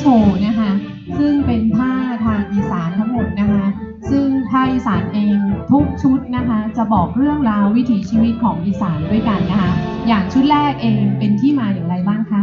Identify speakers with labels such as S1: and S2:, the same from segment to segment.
S1: โชว์นะคะซึ่งเป็นผ้าทางอีสานทั้งหมดนะคะซึ่งผ้าอีสานเองทุกชุดนะคะจะบอกเรื่องราววิถีชีวิตของอีสานด้วยกันนะคะอย่างชุดแรกเองเป็นที่มาอย่างไรบ้างคะ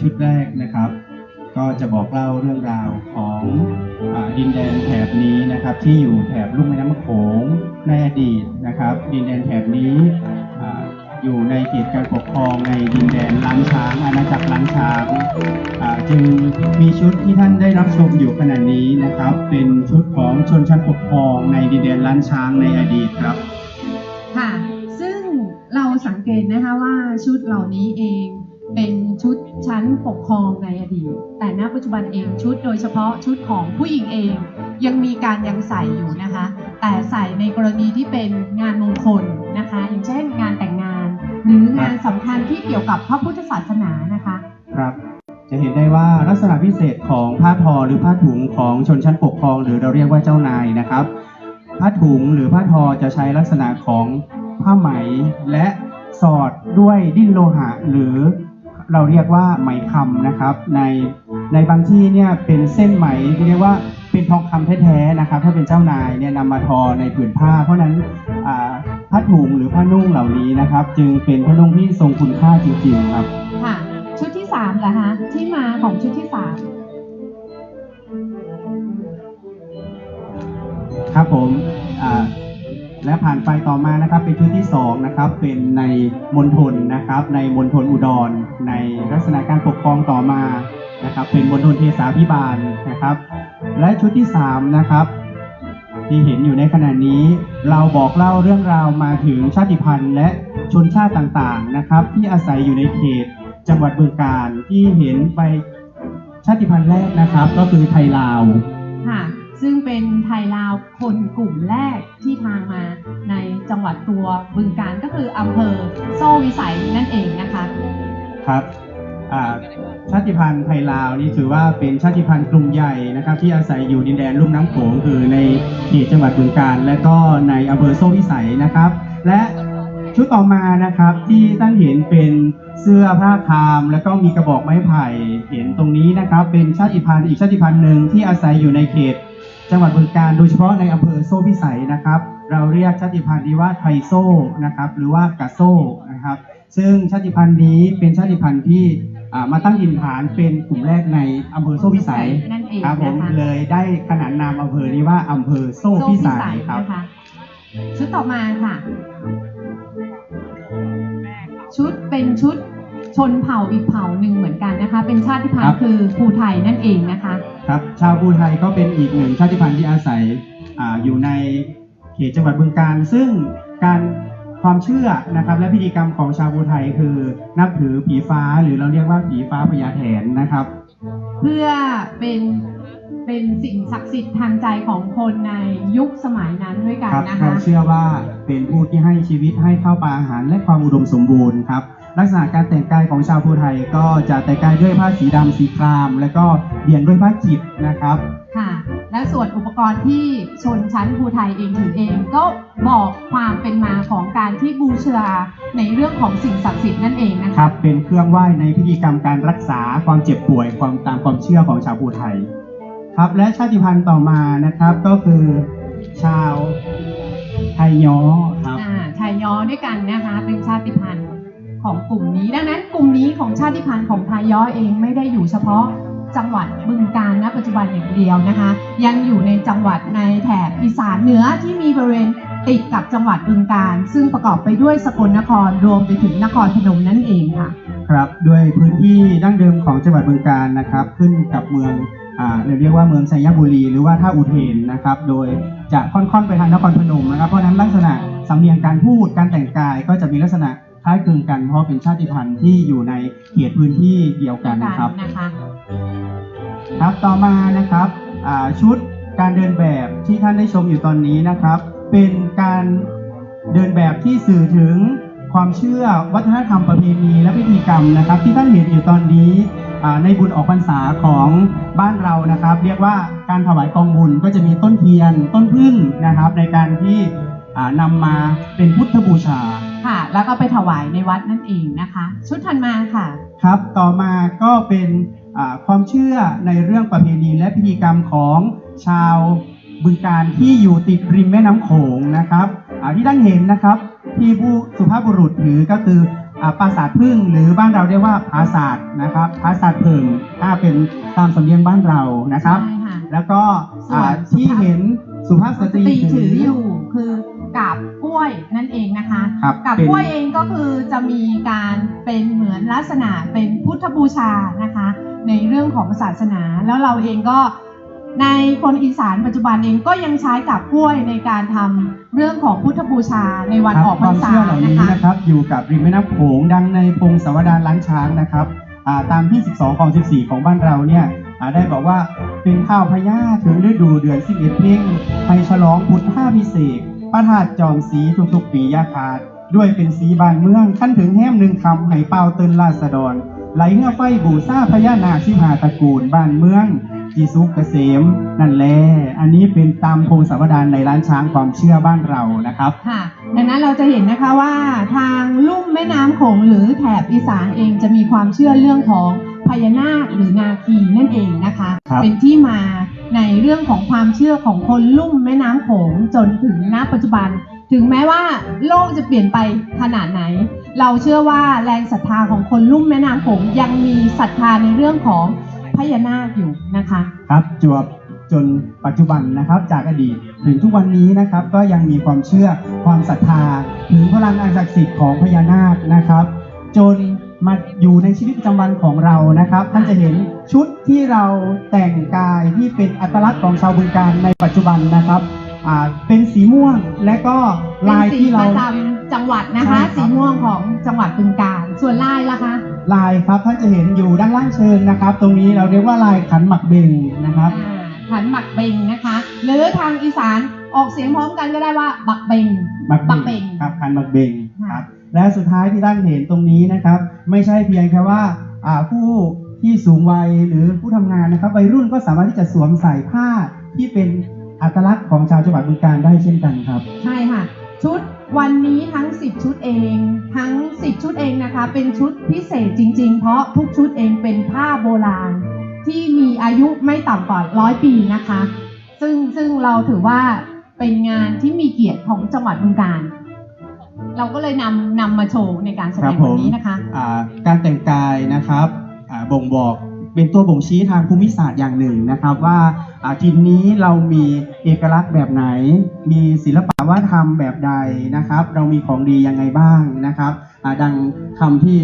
S2: ชุดแรกนะครับ ก็จะบอกเล่าเรื่องราวของอดินแดนแถบนี้นะครับที่อยู่แถบลุ่มแม่น้ำโขงในอดีตนะครับ ดินแดนแถบนี้ อยู่ในเขตการปกครองในดินแดนล้านช้างอาณาจักรล้านช้างจึงมีชุดที่ท่านได้รับชมอยู่ขณะนี้นะครับ เป็นชุดของชนชั้นปกครองในดินแดนล้านช้างในอดีตครับ
S1: ค่ะ ซึ่งเราสังเกตนะคะว่าชุดเหล่านี้เองเป็นชุดชั้นปกครองในอดีต แต่ณปัจจุบันเองชุดโดยเฉพาะชุดของผู้หญิงเอง ยังมีการยังใส่อยู่นะคะ แต่ใส่ในกรณีที่เป็นงานมงคลนะคะ อย่างเช่นงานแต่ง หรืองานสำคัญที่เกี่ยวกับพระพุทธศาสนานะคะ
S2: ครับ จะเห็นได้ว่าลักษณะพิเศษของผ้าทอหรือผ้าถุงของชนชั้นปกครอง หรือเราเรียกว่าเจ้านายนะครับ ผ้าถุงหรือผ้าทอจะใช้ลักษณะของผ้าไหมและสอดด้วยดิ้นโลหะ หรือเราเรียกว่าไหมคำนะครับ ในในบางที่เนี่ยเป็นเส้นไหมที่เรียกว่าเป็นทองคำแท้ๆนะครับ ถ้าเป็นเจ้านายเนี่ยนำมาทอในผืนผ้า เพราะนั้น ผ้าถุงหรือผ้านุ่งเหล่านี้นะครับ จึงเป็นผ้านุ่งที่ทรงคุณค่าจริงๆครับ
S1: ค่ะ ชุดที่สามเหรอคะที่มาของชุดที่สาม
S2: ครับผมอ่าและผ่านไปต่อมานะครับเป็นชุดที่สองนะครับเป็นในมณฑลนะครับในมณฑลอุดร ในลักษณะการปกครองต่อมานะครับเป็นมณฑลเทสาพิบาลนะครับ และชุดที่สามนะครับ ที่เห็นอยู่ในขณะนี้เราบอกเล่าเรื่องราวมาถึงชาติพันธุ์และชนชาติต่างๆนะครับ ที่อาศัยอยู่ในเขตจังหวัดบึงกาฬที่เห็นไปชาติพันธุ์แรกนะครับ ก็คือไทยลาว
S1: ค่ะ ซึ่งเป็นไทยลาวคนกลุ่มแรกที่ทางมาในจังหวัดตัวบึงการก็คืออำเภอโซ่วิสัยนั่นเองนะคะ
S2: ครับอ่า ชาติพันธุ์ไทยลาวนี่ถือว่าเป็นชาติพันธุ์กลุ่มใหญ่นะครับ ที่อาศัยอยู่ดินแดนลุ่มน้ำโขงคือในเขตจังหวัดบึงกาฬและก็ในอำเภอโซ่พิสัยนะครับ และชุดต่อมานะครับที่ท่านเห็นเป็นเสื้อผ้าคามแล้วก็มีกระบอกไม้ไผ่เห็นตรงนี้นะครับ เป็นชาติพันธุ์อีกชาติพันธุ์หนึ่งที่อาศัยอยู่ในเขต จังหวัดบึงกาฬโดยเฉพาะในอำเภอโซ่พิสัยนะครับ เราเรียกชาติพันธุ์นี้ว่าไทโซ่นะครับหรือว่ากะโซ่นะครับ ซึ่งชาติพันธุ์นี้เป็นชาติพันธุ์ที่อ่า มาตั้งถิ่นฐานเป็นกลุ่มแรกในอำเภอโซ่พิสัย
S1: นั่นเอง
S2: ครับผม
S1: นะคะ
S2: เลยได้ขนานนามอำเภอนี้ว่าอำเภอโซ่พิสัยครับ
S1: นะคะชุดต่อมาค่ะ ชุดเป็นชุดชนเผ่าอีกเผ่าหนึ่งเหมือนกันนะคะ เป็นชาติพัน
S2: ครั
S1: ธุ์
S2: บ
S1: คือภูไทยนั่นเองนะคะ
S2: ครับชาวภูไทยก็เป็นอีกหนึ่งชาติพันธุ์ที่อาศัยอาอยู่ในเขตจังหวัดบึงกาฬซึ่งการ ความเชื่อนะครับและพิธีกรรมของชาวภูไทยคือนับถือผีฟ้าหรือเราเรียกว่าผีฟ้าพญาแถนนะครับ
S1: เพื่อเป็นเป็นสิ่งศักดิ์สิทธิ์ทางใจของคนในยุคสมัยนั้นด้วยกัน
S2: ครับ
S1: นะ
S2: เรา
S1: คะ
S2: เชื่อว่าเป็นผู้ที่ให้ชีวิตให้ข้าวปลาอาหารและความอุดมสมบูรณ์ครับลักษณะการแต่งกายของชาวภูไทยก็จะแต่งกายด้วยผ้าสีดำสีคราม แล้วก็เบี่ยงด้วยผ้าขิดนะครับ
S1: ค่ะ และส่วนอุปกรณ์ที่ชนชั้นภูไทยเองถือเองก็บอกความเป็นมาของการที่บูชาในเรื่องของสิ่งศักดิ์สิทธิ์นั่นเองนะ
S2: ค
S1: คะ
S2: รับ เป็นเครื่องไหว้ในพิธีกรรมการรักษาความเจ็บป่วยความตามความเชื่อของชาวภูไทย ครับและชาติพันธุ์ต่อมานะครับก็คือชาวไทยย้อครับ
S1: อ่าชายย้อด้วยกันนะคะเป็นชาติพันธุ์ของกลุ่มนี้ ดังนั้นกลุ่มนี้ของชาติพันธุ์ของไทยย้อเองไม่ได้อยู่เฉพาะ จังหวัดบึงกาฬณปัจจุบันอย่างเดียวนะคะ ยังอยู่ในจังหวัดในแถบอีสานเหนือที่มีบริเวณติดกับจังหวัดบึงกาฬซึ่งประกอบไปด้วยสกลนครรวมไปถึงนครพนมนั่นเองค่ะ
S2: ครับด้วยพื้นที่ดั้งเดิมของจังหวัดบึงกาฬนะครับ ขึ้นกับเมืองอ่าเราเรียกว่าเมืองชัยบุรี หรือว่าท่าอุเทนนะครับ โดยจะค่อนๆไปทางนครพนมนะครับ เพราะนั้นลักษณะสำเนียงการพูดการแต่งกายก็จะมีลักษณะ คล้ายคลึงกัน เพราะเป็นชาติพันธุ์ที่อยู่ในเขตพื้นที่เดียวกันนะครับ
S1: นะคะ
S2: ครับต่อมานะครับอ่าชุดการเดินแบบที่ท่านได้ชมอยู่ตอนนี้นะครับ เป็นการเดินแบบที่สื่อถึงความเชื่อวัฒนธรรมประเพณีและพิธีกรรมนะครับ ที่ท่านเห็นอยู่ตอนนี้อ่าในบุญออกพรรษาของบ้านเรานะครับ เรียกว่าการถวายกองบุญก็จะมีต้นเทียนต้นพึ่งนะครับ ในการที่อ่านำมาเป็นพุทธบูชา
S1: ค่ะ แล้วก็ไปถวายในวัดนั่นเองนะคะ ชุดถัดมาค่ะ
S2: ครับ ต่อมาก็เป็นอ่าความเชื่อในเรื่องประเพณีและพิธีกรรมของชาวบึงการที่อยู่ติดริมแม่น้ำโขงนะครับอ่าที่ท่านเห็นนะครับ ที่ผู้สุภาพบุรุษหรือก็คืออ่าปราสาทพึ่งหรือบ้านเราเรียกว่าปราสาทนะครับปราสาทพึ่งถ้าเป็นตามสำเนียงบ้านเรานะครับ
S1: ใช่ค่ะ
S2: แล้วก็อ่า
S1: ส่วน
S2: ที่เห็นสุภาพสตรี
S1: ตีถืออยู่คือ กาบกล้วยนั่นเองนะคะ
S2: ครับ
S1: กาบ
S2: เป็น
S1: กล้วยเองก็คือจะมีการเป็นเหมือนลักษณะเป็นพุทธบูชานะคะ ในเรื่องของศาสนาแล้วเราเองก็ในคนอีสานปัจจุบันเองก็ยังใช้กาบกล้วยในการทำเรื่องของพุทธบูชาในวัน
S2: ครับ
S1: ออก
S2: ค
S1: พร
S2: วารม
S1: ษา
S2: เชื่อเหล่า
S1: นะ
S2: นี้
S1: คะ
S2: นะครับ อยู่กับริมแม่น้ำโขงดังในพงศาวดารล้านช้างนะครับอ่าตามที่ 12ของ 14 ของบ้านเราเนี่ยอ่าได้บอกว่าเป็นข้าวพญาถึงฤดูเดือน11เพ่งไปฉลองพุทธาพิเศษก พระธาตุจอมสีทุกๆปีอยาขาด ด้วยเป็นสีบานเมืองขั้นถึงแห้มหนึ่งคำให้เป่าเตือนราษฎร ไหลเงื่อไฟบูซาพญานาคสิหาตระกูลบ้านเมืองจีสุกเกษมนั่นแหละอันนี้เป็นตามพงศาวดารในร้านช้างความเชื่อบ้านเรานะครับ
S1: ค่ะ ดังนั้นเราจะเห็นนะคะว่าทางลุ่มแม่น้ำโขงหรือแถบอีสานเองจะมีความเชื่อเรื่องของพญานาคหรือนาคีนั่นเองนะคะ
S2: ครับ
S1: เป็นที่มา ในเรื่องของความเชื่อของคนลุ่มแม่น้ำโขงจนถึงณปัจจุบัน ถึงแม้ว่าโลกจะเปลี่ยนไปขนาดไหน เราเชื่อว่าแรงศรัทธาของคนลุ่มแม่น้ำโขงยังมีศรัทธาในเรื่องของพญานาคอยู่นะคะ
S2: ครับจวบจนปัจจุบันนะครับจากอดีตถึงทุกวันนี้นะครับก็ยังมีความเชื่อความศรัทธา ถึงพลังอันศักดิ์สิทธิ์ของพญานาคนะครับ จน มาอยู่ในชีวิตประจำวันของเรานะครับ ท่านจะเห็นชุดที่เราแต่งกายที่เป็นอัตลักษณ์ของชาวบึงการในปัจจุบันนะครับอ่าเป็นสีม่วงและก็
S1: เป็น
S2: ลาย
S1: สี
S2: ที่
S1: ป
S2: เรา
S1: ระจำจังหวัดนะคะ
S2: ใช่ครับ
S1: สีม่วงของจังหวัดบึงกาฬส่วนลายล่ะคะ
S2: ลายครับท่านจะเห็นอยู่ด้านล่างเชิญนะครับ ตรงนี้เราเรียกว่าลายขันหมักเบงนะครับ
S1: อ่าขันหมักเบงนะคะ หรือทางอีสานออกเสียงพร้อมกันก็ได้ว่า บักเบง
S2: บัก
S1: บักเบง
S2: ครับพันบักเบง
S1: ค่ะ
S2: ครับ และสุดท้ายที่ท่านเห็นตรงนี้นะครับ ไม่ใช่เพียงแค่ว่าผู้ที่สูงวัยหรือผู้ทำงานนะครับวัยรุ่นก็สามารถที่จะสวมใส่ผ้าที่เป็นอัตลักษณ์ของชาวจังหวัดบึงกาฬได้เช่นกันครับ
S1: ใช่ค่ะ ชุดวันนี้ทั้ง 10 ชุดเอง ทั้ง 10 ชุดเองนะคะ เป็นชุดพิเศษจริง ๆ เพราะทุกชุดเองเป็นผ้าโบราณ ที่มีอายุไม่ต่ำกว่าร้อยปีนะคะ ซึ่งซึ่งเราถือว่าเป็นงานที่มีเกียรติของจังหวัดบึงกาฬ เราก็เลยนำนำมาโชว์ในการแสด
S2: ครั
S1: ง
S2: บผม
S1: วันนี้นะคะ
S2: อ่าการแต่งกายนะครับอ่าบ่งบอกเป็นตัวบ่งชี้ทางภูมิศาสตร์อย่างหนึ่งนะครับว่าอ่าทีมนี้เรามีเอกลักษณ์แบบไหน มีศิลปะวัฒนธรรมแบบใดนะครับ เรามีของดียังไงบ้างนะครับอ่าดังคำที่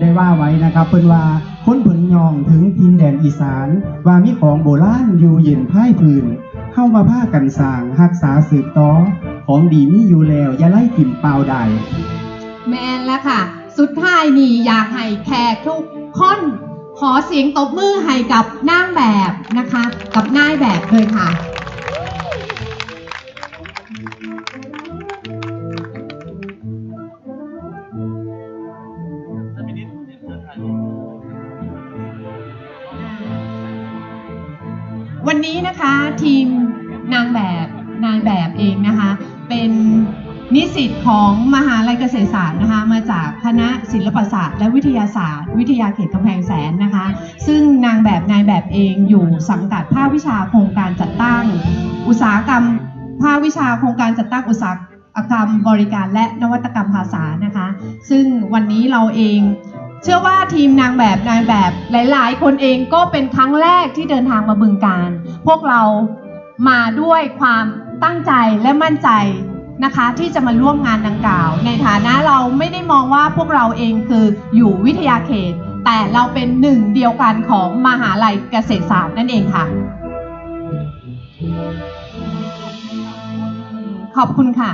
S2: ได้ว่าไว้นะครับเพิ่นว่าคนผลยองถึงทินแดนอีสาน ว่ามีของโบราณอยู่เย็นพ่ายพื้น เข้ามาผ้ากันสร้างรักษาสืบต่อของดีมีอยู่แล้วอย่าไล่ถิ่มเปล่าใด
S1: แมนแล้วค่ะ สุดท้ายนี่อยากให้แขกทุกคนขอเสียงตบมือให้กับนางแบบนะคะ กับนายแบบเลยค่ะวันนี้นะคะทีม นางแบบนางแบบเองนะคะ เป็นนิสิตของมหาลัยเกษตรศาสตร์นะคะ มาจากคณะศิลปศาสตร์ และวิทยาศาสตร์ วิทยาเขตกำแพงแสนนะคะ ซึ่งนางแบบนายแบบเองอยู่สังกัดภาควิชาโครงการจัดตั้ง อุตสาหกรรมภาควิชาโครงการจัดตั้งอุตสาหกรรมบริการและนวัตกรรมภาษานะคะ ซึ่งวันนี้เราเองเชื่อว่าทีมนางแบบนายแบบหลาย ๆ คนเองก็เป็นครั้งแรกที่เดินทางมาบึงการ พวกเรา มาด้วยความตั้งใจและมั่นใจนะคะ ที่จะมาร่วมงานดังกล่าว ในฐานะเราไม่ได้มองว่าพวกเราเองคืออยู่วิทยาเขต แต่เราเป็นหนึ่งเดียวกันของมหาลัยเกษตรศาสตร์นั่นเองค่ะ ขอบคุณค่ะ